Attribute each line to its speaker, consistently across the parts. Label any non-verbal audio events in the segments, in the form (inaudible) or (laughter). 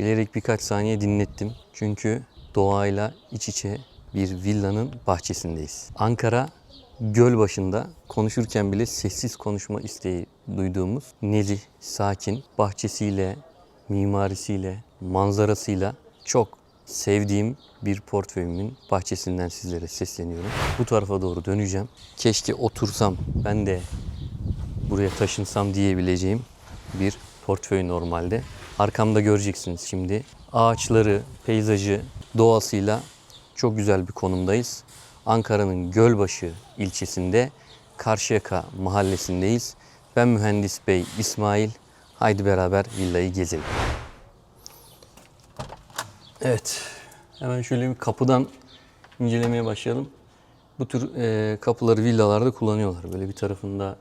Speaker 1: Bilerek birkaç saniye dinlettim. Çünkü doğayla iç içe bir villanın bahçesindeyiz. Ankara göl başında konuşurken bile sessiz konuşma isteği duyduğumuz nezih, sakin bahçesiyle, mimarisiyle, manzarasıyla çok sevdiğim bir portföyümün bahçesinden sizlere sesleniyorum. Bu tarafa doğru döneceğim. Keşke otursam ben de buraya taşınsam diyebileceğim bir portföy normalde. Arkamda göreceksiniz şimdi. Ağaçları, peyzajı, doğasıyla çok güzel bir konumdayız. Ankara'nın Gölbaşı ilçesinde Karşıyaka mahallesindeyiz. Ben mühendis bey İsmail. Haydi beraber villayı gezelim. Evet. Hemen şöyle bir kapıdan incelemeye başlayalım. Bu tür e, kapıları villalarda kullanıyorlar. Böyle bir tarafında,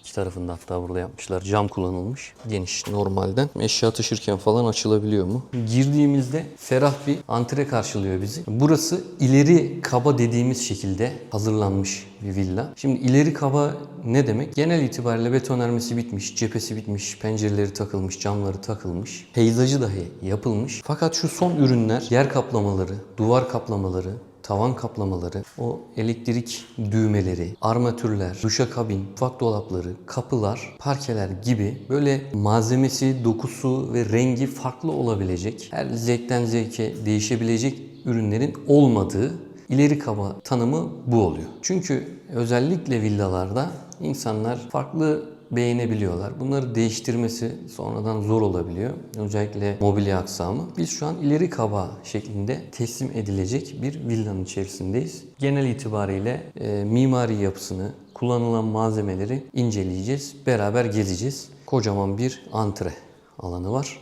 Speaker 1: iki tarafında hatta burada yapmışlar. Cam kullanılmış. Geniş normalden. Eşya taşırken falan açılabiliyor mu? Girdiğimizde ferah bir antre karşılıyor bizi. Burası ileri kaba dediğimiz şekilde hazırlanmış bir villa. Şimdi ileri kaba ne demek? Genel itibariyle betonarmesi bitmiş, cephesi bitmiş, pencereleri takılmış, camları takılmış, peyzajı dahi yapılmış. Fakat şu son ürünler yer kaplamaları, duvar kaplamaları, tavan kaplamaları, o elektrik düğmeleri, armatürler, duşakabin, mutfak dolapları, kapılar, parkeler gibi böyle malzemesi, dokusu ve rengi farklı olabilecek, her zevkten zevke değişebilecek ürünlerin olmadığı ileri kaba tanımı bu oluyor. Çünkü özellikle villalarda insanlar farklı beğenebiliyorlar. Bunları değiştirmesi sonradan zor olabiliyor. Özellikle mobilya aksamı. Biz şu an ileri kaba şeklinde teslim edilecek bir villanın içerisindeyiz. Genel itibariyle e, mimari yapısını, kullanılan malzemeleri inceleyeceğiz. Beraber gezeceğiz. Kocaman bir antre alanı var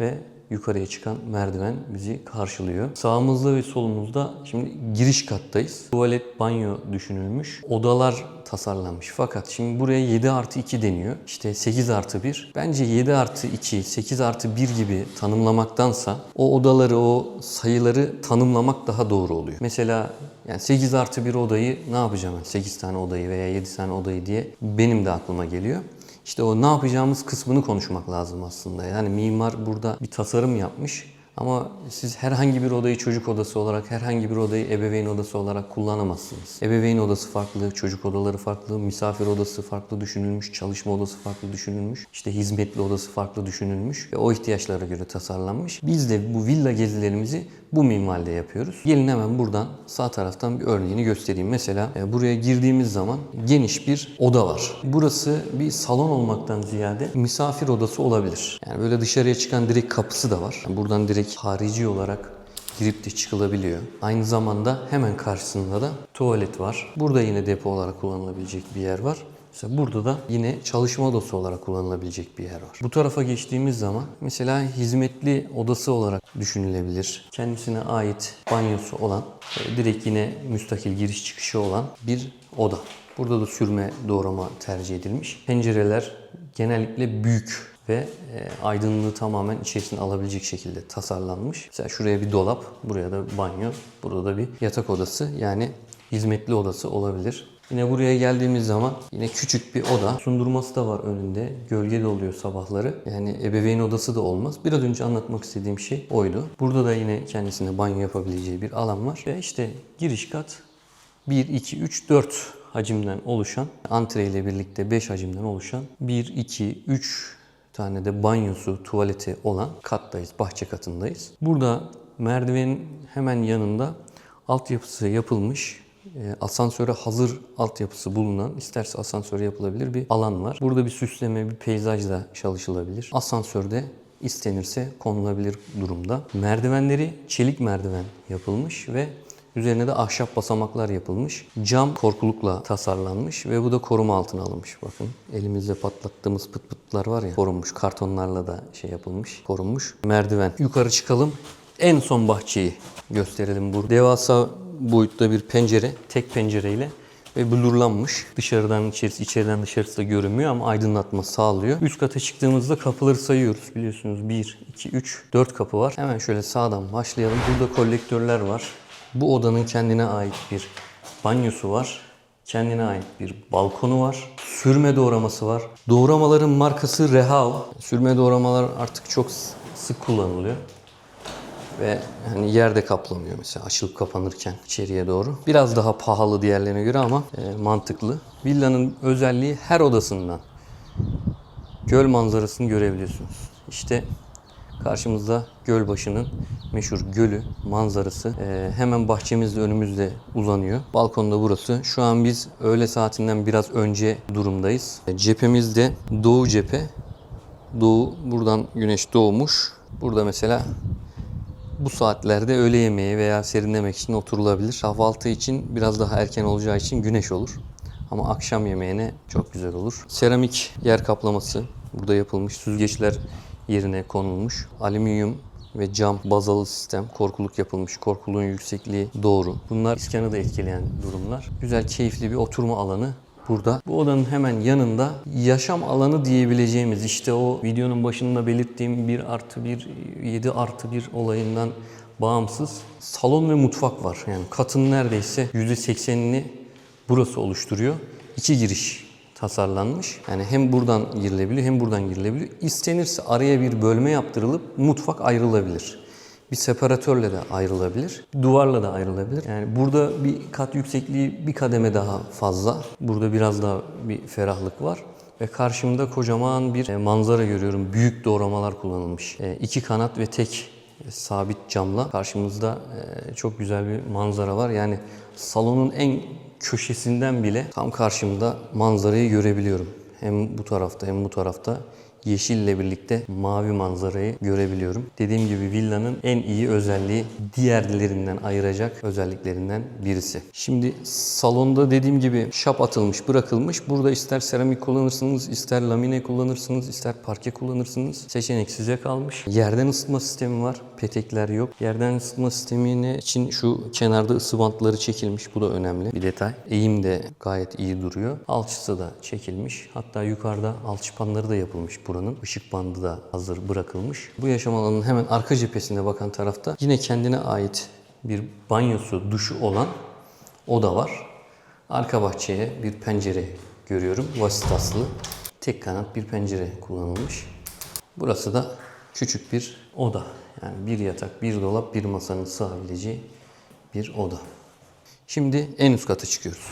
Speaker 1: ve yukarıya çıkan merdiven bizi karşılıyor. Sağımızda ve solumuzda şimdi giriş kattayız. Tuvalet, banyo düşünülmüş. Odalar tasarlanmış. Fakat şimdi buraya 7 artı 2 deniyor. İşte 8 artı 1. Bence 7 artı 2, 8 artı 1 gibi tanımlamaktansa o odaları, o sayıları tanımlamak daha doğru oluyor. Mesela yani 8 artı 1 odayı ne yapacağım ben? 8 tane odayı veya 7 tane odayı diye benim de aklıma geliyor. İşte o ne yapacağımız kısmını konuşmak lazım aslında. Yani mimar burada bir tasarım yapmış. Ama siz herhangi bir odayı çocuk odası olarak, herhangi bir odayı ebeveyn odası olarak kullanamazsınız. Ebeveyn odası farklı, çocuk odaları farklı, misafir odası farklı düşünülmüş, çalışma odası farklı düşünülmüş, işte hizmetli odası farklı düşünülmüş ve o ihtiyaçlara göre tasarlanmış. Biz de bu villa gezilerimizi bu minvalde yapıyoruz. Gelin hemen buradan sağ taraftan bir örneğini göstereyim. Mesela e, buraya girdiğimiz zaman geniş bir oda var. Burası bir salon olmaktan ziyade misafir odası olabilir. Yani böyle dışarıya çıkan direkt kapısı da var. Yani buradan direkt harici olarak girip de çıkılabiliyor. Aynı zamanda hemen karşısında da tuvalet var. Burada yine depo olarak kullanılabilecek bir yer var. Mesela burada da yine çalışma odası olarak kullanılabilecek bir yer var. Bu tarafa geçtiğimiz zaman mesela hizmetli odası olarak düşünülebilir. Kendisine ait banyosu olan, e, direkt yine müstakil giriş çıkışı olan bir oda. Burada da sürme doğrama tercih edilmiş. Pencereler genellikle büyük ve e, aydınlığı tamamen içerisine alabilecek şekilde tasarlanmış. Mesela şuraya bir dolap, buraya da banyo, burada da bir yatak odası yani hizmetli odası olabilir. Yine buraya geldiğimiz zaman yine küçük bir oda. Sundurması da var önünde. Gölge de oluyor sabahları. Yani ebeveyn odası da olmaz. Biraz önce anlatmak istediğim şey oydu. Burada da yine kendisine banyo yapabileceği bir alan var. Ve işte giriş kat 1, 2, 3, 4 hacimden oluşan, antre ile birlikte 5 hacimden oluşan 1, 2, 3 tane de banyosu, tuvaleti olan kattayız, bahçe katındayız. Burada merdivenin hemen yanında altyapısı yapılmış, e, asansöre hazır altyapısı bulunan, isterse asansöre yapılabilir bir alan var. Burada bir süsleme, bir peyzajla çalışılabilir. Asansörde istenirse konulabilir durumda. Merdivenleri çelik merdiven yapılmış ve Üzerine de ahşap basamaklar yapılmış. Cam korkulukla tasarlanmış ve bu da koruma altına alınmış. Bakın elimizde patlattığımız pıt pıtlar var ya korunmuş. Kartonlarla da şey yapılmış, korunmuş. Merdiven. Yukarı çıkalım. En son bahçeyi gösterelim burada. Devasa boyutta bir pencere, tek pencereyle ve blurlanmış. Dışarıdan içerisi, içeriden dışarısı da görünmüyor ama aydınlatma sağlıyor. Üst kata çıktığımızda kapıları sayıyoruz. Biliyorsunuz 1, 2, 3, 4 kapı var. Hemen şöyle sağdan başlayalım. Burada kolektörler var. Bu odanın kendine ait bir banyosu var. Kendine ait bir balkonu var. Sürme doğraması var. Doğramaların markası Rehav. Sürme doğramalar artık çok sık kullanılıyor. ve hani yerde kaplamıyor mesela açılıp kapanırken içeriye doğru. Biraz daha pahalı diğerlerine göre ama e, mantıklı. Villanın özelliği her odasından göl manzarasını görebiliyorsunuz. İşte karşımızda Gölbaşı'nın meşhur gölü manzarası Ee, hemen bahçemizde önümüzde uzanıyor. Balkonda burası. Şu an biz öğle saatinden biraz önce durumdayız. E, Cephemizde doğu cephe. Doğu buradan güneş doğmuş. Burada mesela bu saatlerde öğle yemeği veya serinlemek için oturulabilir. Kahvaltı için biraz daha erken olacağı için güneş olur. Ama akşam yemeğine çok güzel olur. Seramik yer kaplaması burada yapılmış. Süzgeçler yerine konulmuş. Alüminyum ve cam bazalı sistem korkuluk yapılmış. Korkuluğun yüksekliği doğru. Bunlar iskanı da etkileyen durumlar. Güzel keyifli bir oturma alanı burada. Bu odanın hemen yanında yaşam alanı diyebileceğimiz işte o videonun başında belirttiğim 1 artı 1, 7 artı 1 olayından bağımsız salon ve mutfak var. Yani katın neredeyse %80'ini burası oluşturuyor. İki giriş tasarlanmış. Yani hem buradan girilebiliyor hem buradan girilebiliyor. İstenirse araya bir bölme yaptırılıp mutfak ayrılabilir. Bir separatörle de ayrılabilir. Duvarla da ayrılabilir. Yani burada bir kat yüksekliği bir kademe daha fazla. Burada biraz daha bir ferahlık var. Ve karşımda kocaman bir e, manzara görüyorum. Büyük doğramalar kullanılmış. E, iki kanat ve tek sabit camla karşımızda e, çok güzel bir manzara var. Yani salonun en köşesinden bile tam karşımda manzarayı görebiliyorum. Hem bu tarafta hem bu tarafta yeşille birlikte mavi manzarayı görebiliyorum. Dediğim gibi villanın en iyi özelliği diğerlerinden ayıracak özelliklerinden birisi. Şimdi salonda dediğim gibi şap atılmış, bırakılmış. Burada ister seramik kullanırsınız, ister lamine kullanırsınız, ister parke kullanırsınız. Seçenek size kalmış. Yerden ısıtma sistemi var. Petekler yok. Yerden ısıtma sistemine için şu kenarda ısı bantları çekilmiş. Bu da önemli bir detay. Eğim de gayet iyi duruyor. Alçısı da çekilmiş. Hatta yukarıda alçıpanları da yapılmış buranın. Işık bandı da hazır bırakılmış. Bu yaşam alanının hemen arka cephesine bakan tarafta yine kendine ait bir banyosu, duşu olan oda var. Arka bahçeye bir pencere görüyorum. Vasitaslı. Tek kanat bir pencere kullanılmış. Burası da küçük bir oda. Yani bir yatak, bir dolap, bir masanın sığabileceği bir oda. Şimdi en üst kata çıkıyoruz.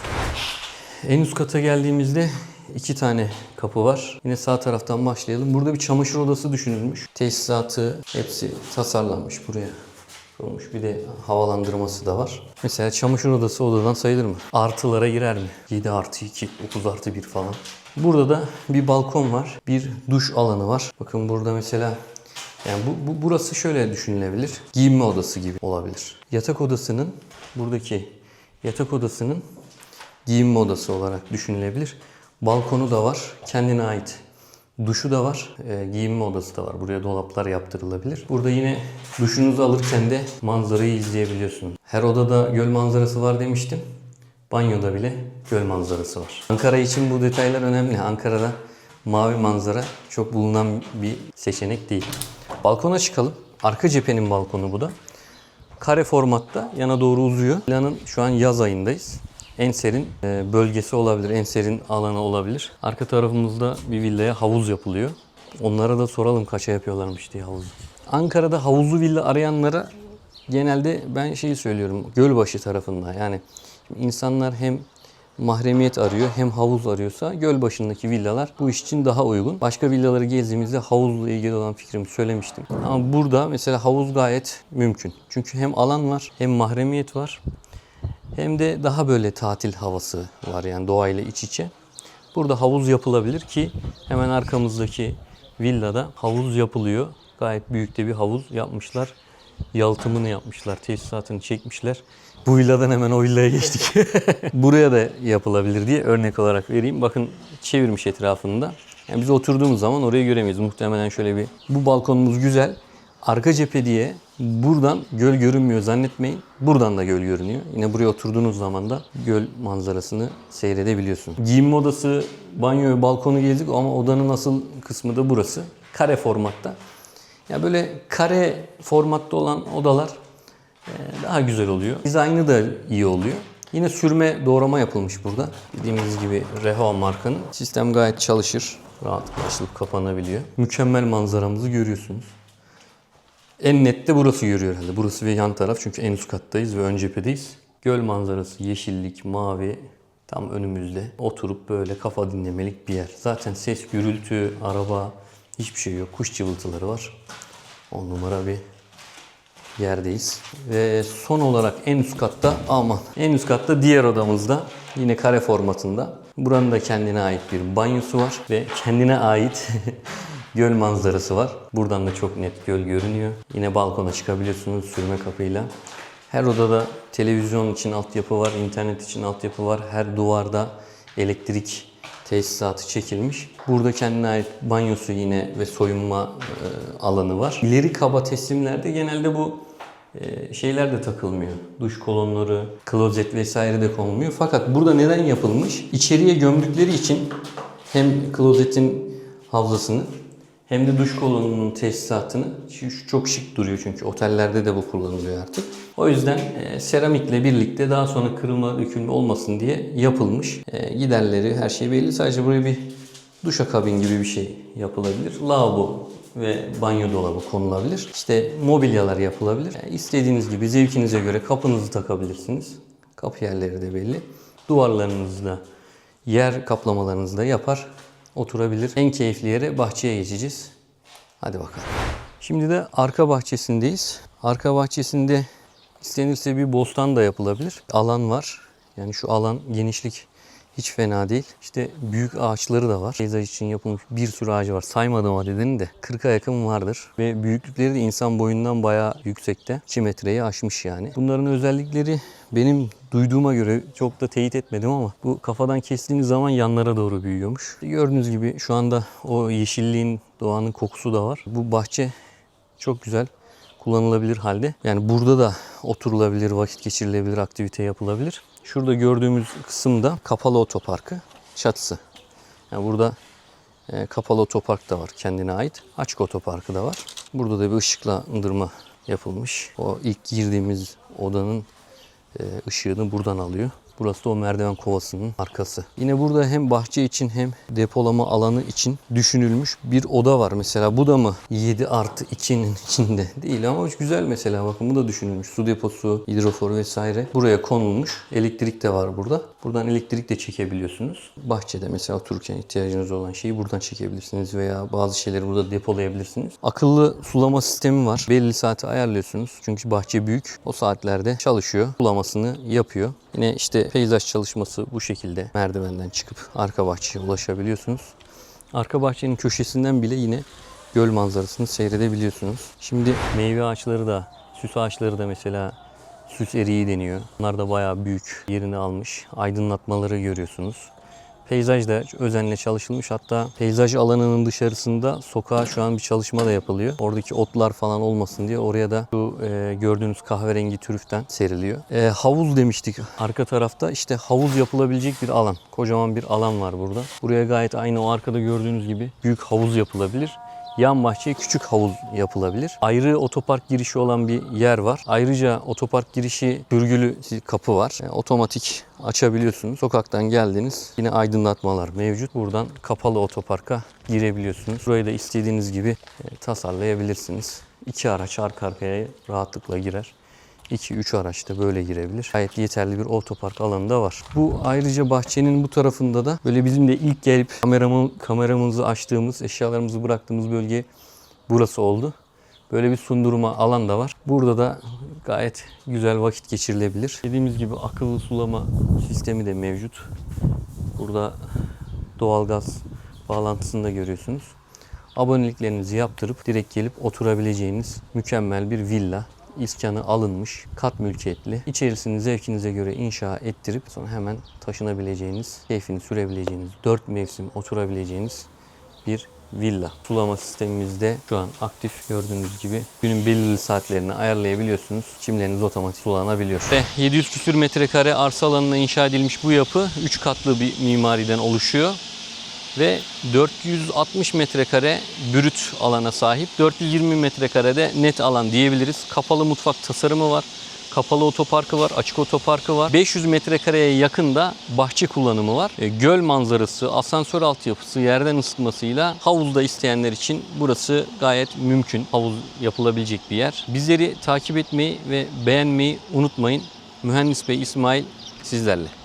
Speaker 1: En üst kata geldiğimizde iki tane kapı var. Yine sağ taraftan başlayalım. Burada bir çamaşır odası düşünülmüş. Tesisatı hepsi tasarlanmış buraya konmuş. Bir de havalandırması da var. Mesela çamaşır odası odadan sayılır mı? Artılara girer mi? 7 artı 2, 9 artı 1 falan. Burada da bir balkon var. Bir duş alanı var. Bakın burada mesela yani bu, bu burası şöyle düşünülebilir. Giyinme odası gibi olabilir. Yatak odasının buradaki yatak odasının giyinme odası olarak düşünülebilir. Balkonu da var. Kendine ait duşu da var. e, giyinme odası da var. Buraya dolaplar yaptırılabilir. Burada yine duşunuzu alırken de manzarayı izleyebiliyorsunuz. Her odada göl manzarası var demiştim. Banyoda bile göl manzarası var. Ankara için bu detaylar önemli. Ankara'da mavi manzara çok bulunan bir seçenek değil. Balkona çıkalım. Arka cephenin balkonu bu da. Kare formatta yana doğru uzuyor. Planın şu an yaz ayındayız. En serin e, bölgesi olabilir, en serin alanı olabilir. Arka tarafımızda bir villaya havuz yapılıyor. Onlara da soralım kaça yapıyorlarmış diye havuzu. Ankara'da havuzlu villa arayanlara genelde ben şeyi söylüyorum. Gölbaşı tarafında yani insanlar hem mahremiyet arıyor hem havuz arıyorsa göl başındaki villalar bu iş için daha uygun. Başka villaları gezdiğimizde havuzla ilgili olan fikrimi söylemiştim. Ama burada mesela havuz gayet mümkün. Çünkü hem alan var hem mahremiyet var. Hem de daha böyle tatil havası var yani doğayla iç içe. Burada havuz yapılabilir ki hemen arkamızdaki villada havuz yapılıyor. Gayet büyük de bir havuz yapmışlar. Yalıtımını yapmışlar, tesisatını çekmişler. Bu villadan hemen o villaya geçtik. (laughs) Buraya da yapılabilir diye örnek olarak vereyim. Bakın çevirmiş etrafında. Yani biz oturduğumuz zaman orayı göremeyiz. Muhtemelen şöyle bir... Bu balkonumuz güzel. Arka cephe diye buradan göl görünmüyor zannetmeyin. Buradan da göl görünüyor. Yine buraya oturduğunuz zaman da göl manzarasını seyredebiliyorsun. Giyinme odası, banyo ve balkonu gezdik ama odanın asıl kısmı da burası. Kare formatta. Ya böyle kare formatta olan odalar e, daha güzel oluyor. Dizaynı da iyi oluyor. Yine sürme doğrama yapılmış burada. Dediğimiz gibi Reho markanın. Sistem gayet çalışır. Rahatlıkla açılıp kapanabiliyor. Mükemmel manzaramızı görüyorsunuz. En net de burası görüyor herhalde. Burası ve yan taraf çünkü en üst kattayız ve ön cephedeyiz. Göl manzarası, yeşillik, mavi tam önümüzde. Oturup böyle kafa dinlemelik bir yer. Zaten ses, gürültü, araba hiçbir şey yok. Kuş cıvıltıları var. On numara bir yerdeyiz. Ve son olarak en üst katta aman en üst katta diğer odamızda yine kare formatında. Buranın da kendine ait bir banyosu var ve kendine ait (laughs) göl manzarası var. Buradan da çok net göl görünüyor. Yine balkona çıkabiliyorsunuz sürme kapıyla. Her odada televizyon için altyapı var, internet için altyapı var. Her duvarda elektrik tesisatı çekilmiş. Burada kendine ait banyosu yine ve soyunma e, alanı var. İleri kaba teslimlerde genelde bu e, şeyler de takılmıyor. Duş kolonları, klozet vesaire de konulmuyor. Fakat burada neden yapılmış? İçeriye gömdükleri için hem klozetin havzasını hem de duş kolonunun tesisatını şu çok şık duruyor çünkü otellerde de bu kullanılıyor artık. O yüzden e, seramikle birlikte daha sonra kırılma dökülme olmasın diye yapılmış. E, giderleri her şey belli. Sadece buraya bir duşakabin gibi bir şey yapılabilir. Lavabo ve banyo dolabı konulabilir. İşte mobilyalar yapılabilir. E, istediğiniz gibi zevkinize göre kapınızı takabilirsiniz. Kapı yerleri de belli. Duvarlarınızda yer kaplamalarınızı da yapar oturabilir. En keyifli yere bahçeye geçeceğiz. Hadi bakalım. Şimdi de arka bahçesindeyiz. Arka bahçesinde istenirse bir bostan da yapılabilir. Alan var. Yani şu alan genişlik hiç fena değil. İşte büyük ağaçları da var. Peyzaj için yapılmış bir sürü ağacı var. Saymadım adedini de 40'a yakın vardır. Ve büyüklükleri de insan boyundan bayağı yüksekte. 2 metreyi aşmış yani. Bunların özellikleri benim duyduğuma göre çok da teyit etmedim ama bu kafadan kestiğiniz zaman yanlara doğru büyüyormuş. Gördüğünüz gibi şu anda o yeşilliğin, doğanın kokusu da var. Bu bahçe çok güzel kullanılabilir halde. Yani burada da oturulabilir, vakit geçirilebilir, aktivite yapılabilir. Şurada gördüğümüz kısım da kapalı otoparkı çatısı. Yani burada e, kapalı otopark da var kendine ait. Açık otoparkı da var. Burada da bir ışıklandırma yapılmış. O ilk girdiğimiz odanın e, ışığını buradan alıyor. Burası da o merdiven kovasının arkası. Yine burada hem bahçe için hem depolama alanı için düşünülmüş bir oda var. Mesela bu da mı 7 artı 2'nin (laughs) içinde değil ama güzel mesela bakın bu da düşünülmüş. Su deposu, hidrofor vesaire buraya konulmuş. Elektrik de var burada. Buradan elektrik de çekebiliyorsunuz. Bahçede mesela otururken ihtiyacınız olan şeyi buradan çekebilirsiniz veya bazı şeyleri burada depolayabilirsiniz. Akıllı sulama sistemi var. Belli saati ayarlıyorsunuz. Çünkü bahçe büyük. O saatlerde çalışıyor. Sulamasını yapıyor. Yine işte peyzaj çalışması bu şekilde merdivenden çıkıp arka bahçeye ulaşabiliyorsunuz. Arka bahçenin köşesinden bile yine göl manzarasını seyredebiliyorsunuz. Şimdi meyve ağaçları da, süs ağaçları da mesela süs eriği deniyor. Bunlar da bayağı büyük yerini almış. Aydınlatmaları görüyorsunuz. Peyzaj da özenle çalışılmış. Hatta peyzaj alanının dışarısında sokağa şu an bir çalışma da yapılıyor. Oradaki otlar falan olmasın diye oraya da şu e, gördüğünüz kahverengi türüften seriliyor. E, havuz demiştik. Arka tarafta işte havuz yapılabilecek bir alan. Kocaman bir alan var burada. Buraya gayet aynı o arkada gördüğünüz gibi büyük havuz yapılabilir. Yan bahçeye küçük havuz yapılabilir. Ayrı otopark girişi olan bir yer var. Ayrıca otopark girişi sürgülü kapı var. Yani otomatik açabiliyorsunuz. Sokaktan geldiniz. Yine aydınlatmalar mevcut. Buradan kapalı otoparka girebiliyorsunuz. Burayı da istediğiniz gibi e, tasarlayabilirsiniz. İki araç arka arkaya rahatlıkla girer. 2-3 araç da böyle girebilir. Gayet yeterli bir otopark alanı da var. Bu ayrıca bahçenin bu tarafında da böyle bizim de ilk gelip kameramı, kameramızı açtığımız, eşyalarımızı bıraktığımız bölge burası oldu. Böyle bir sundurma alan da var. Burada da gayet güzel vakit geçirilebilir. Dediğimiz gibi akıllı sulama sistemi de mevcut. Burada doğalgaz bağlantısını da görüyorsunuz. Aboneliklerinizi yaptırıp direkt gelip oturabileceğiniz mükemmel bir villa iskanı alınmış, kat mülkiyetli. İçerisini zevkinize göre inşa ettirip sonra hemen taşınabileceğiniz, keyfini sürebileceğiniz, dört mevsim oturabileceğiniz bir villa. Sulama sistemimizde şu an aktif gördüğünüz gibi günün belirli saatlerini ayarlayabiliyorsunuz. Çimleriniz otomatik sulanabiliyor. Ve 700 küsür metrekare arsa alanına inşa edilmiş bu yapı 3 katlı bir mimariden oluşuyor ve 460 metrekare brüt alana sahip. 420 metrekarede net alan diyebiliriz. Kapalı mutfak tasarımı var. Kapalı otoparkı var, açık otoparkı var. 500 metrekareye yakında bahçe kullanımı var. E, göl manzarası, asansör altyapısı, yerden ısıtmasıyla havuzda isteyenler için burası gayet mümkün. Havuz yapılabilecek bir yer. Bizleri takip etmeyi ve beğenmeyi unutmayın. Mühendis Bey İsmail sizlerle.